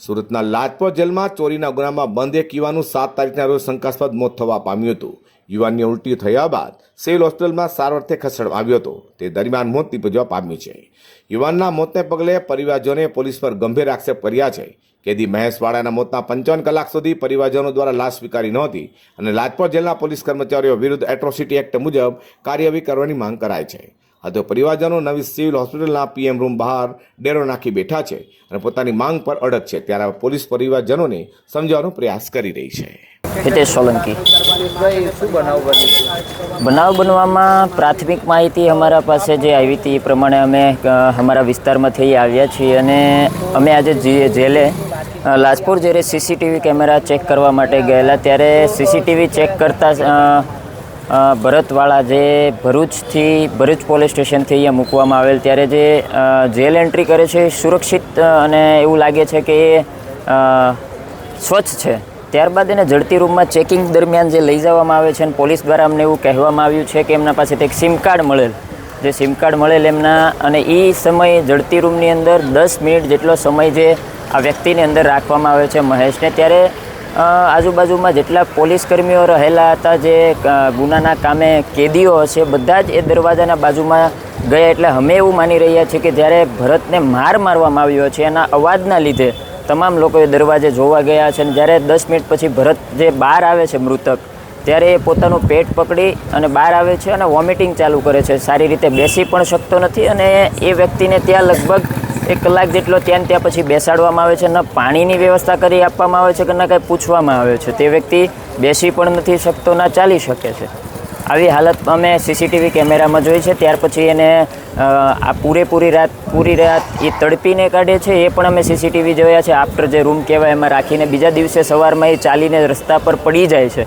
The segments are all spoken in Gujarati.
સુરતના લાજપોર જેલમાં ચોરીના ગુનામાં બંધ એક યુવાનું સાત તારીખના રોજ શંકાસ્પદ મોત થવા પામ્યું હતું. યુવાનની ઉલટી થયા બાદ સિવિલ હોસ્પિટલમાં સારવારથી ખસેડવામાં આવ્યો હતો. તે દરમિયાન મોત નીપજવા પામ્યું છે. યુવાનના મોતને પગલે પરિવારજનોએ પોલીસ પર ગંભીર આક્ષેપ કર્યા છે. કેદી મહેશવાડાના મોતના પંચાવન કલાક સુધી પરિવારજનો દ્વારા લાશ સ્વીકારી નહોતી અને લાજપોર જેલના પોલીસ કર્મચારીઓ વિરુદ્ધ એટ્રોસિટી એક્ટ મુજબ કાર્યવાહી કરવાની માંગ કરાય છે. આ તો પરિવારજનો નવી સિવિલ હોસ્પિટલના પીએમ રૂમ બહાર ડેરો નાખી બેઠા છે અને પોતાની માંગ પર અડગ છે. ત્યારે પોલીસ પરિવારજનોને સમજાવવાનો પ્રયાસ કરી રહી છે. હિતેશ સોલંકી. બનાવ બનવામાં પ્રાથમિક માહિતી અમારા પાસે જે આવી હતી એ પ્રમાણે અમે અમારા વિસ્તારમાં થઈ આવ્યા છીએ અને અમે આજે જે- જેલે લાજપુર જ્યારે સીસીટીવી કેમેરા ચેક કરવા માટે ગયેલા, ત્યારે સીસીટીવી ચેક કરતા ભરતવાળા જે ભરૂચથી, ભરૂચ પોલીસ સ્ટેશનથી અહીંયા મૂકવામાં આવેલ, ત્યારે જે જેલ એન્ટ્રી કરે છે સુરક્ષિત અને એવું લાગે છે કે એ સ્વચ્છ છે. ત્યારબાદ એને જડતી રૂમમાં ચેકિંગ દરમિયાન જે લઈ જવામાં આવે છે અને પોલીસ દ્વારા અમને એવું કહેવામાં આવ્યું છે કે એમના પાસેથી એક સિમ કાર્ડ મળેલ. જે સિમ કાર્ડ મળેલ એમના, અને એ સમયે જડતી રૂમની અંદર દસ મિનિટ જેટલો સમય જે આ વ્યક્તિની અંદર રાખવામાં આવે છે મહેશને. ત્યારે આજુબાજુમાં જેટલા પોલીસ કર્મીઓ રહેલા હતા, જે ગુનાના કામે કેદીઓ હશે, બધા જ એ દરવાજાના બાજુમાં ગયા. એટલે અમે એવું માની રહ્યા છીએ કે જ્યારે ભરતને માર મારવામાં આવ્યો છે, એના અવાજના લીધે તમામ લોકો એ દરવાજે જોવા ગયા છે અને જ્યારે દસ મિનિટ પછી ભરત જે બહાર આવે છે મૃતક, ત્યારે એ પોતાનું પેટ પકડી અને બહાર આવે છે અને વોમિટિંગ ચાલુ કરે છે. સારી રીતે બેસી પણ શકતો નથી અને એ વ્યક્તિને ત્યાં લગભગ એક કલાક જેટલો ત્યાં ત્યાં પછી બેસાડવામાં આવે છે, ન પાણીની વ્યવસ્થા કરી આપવામાં આવે છે કે ન કાંઈ પૂછવામાં આવે છે. તે વ્યક્તિ બેસી પણ નથી શકતો, ના ચાલી શકે છે. આવી હાલત અમે સીસીટીવી કેમેરામાં જોઈ છે. ત્યાર પછી એને આ પૂરેપૂરી રાત, પૂરી રાત એ તડપીને કાઢે છે. એ પણ અમે સીસીટીવી જોયા છે. આફ્ટર જે રૂમ કહેવાય, એમાં રાખીને બીજા દિવસે સવારમાં એ ચાલીને રસ્તા પર પડી જાય છે.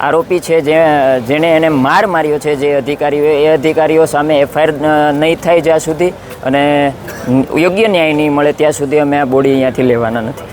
આરોપી છે જે, જેણે એને માર માર્યો છે જે અધિકારીઓ, એ અધિકારીઓ સામે એફઆઈઆર નહીં થાય જ્યાં સુધી અને યોગ્ય ન્યાય નહીં મળે ત્યાં સુધી અમે આ બોડી અહીંયાથી લેવાના નથી.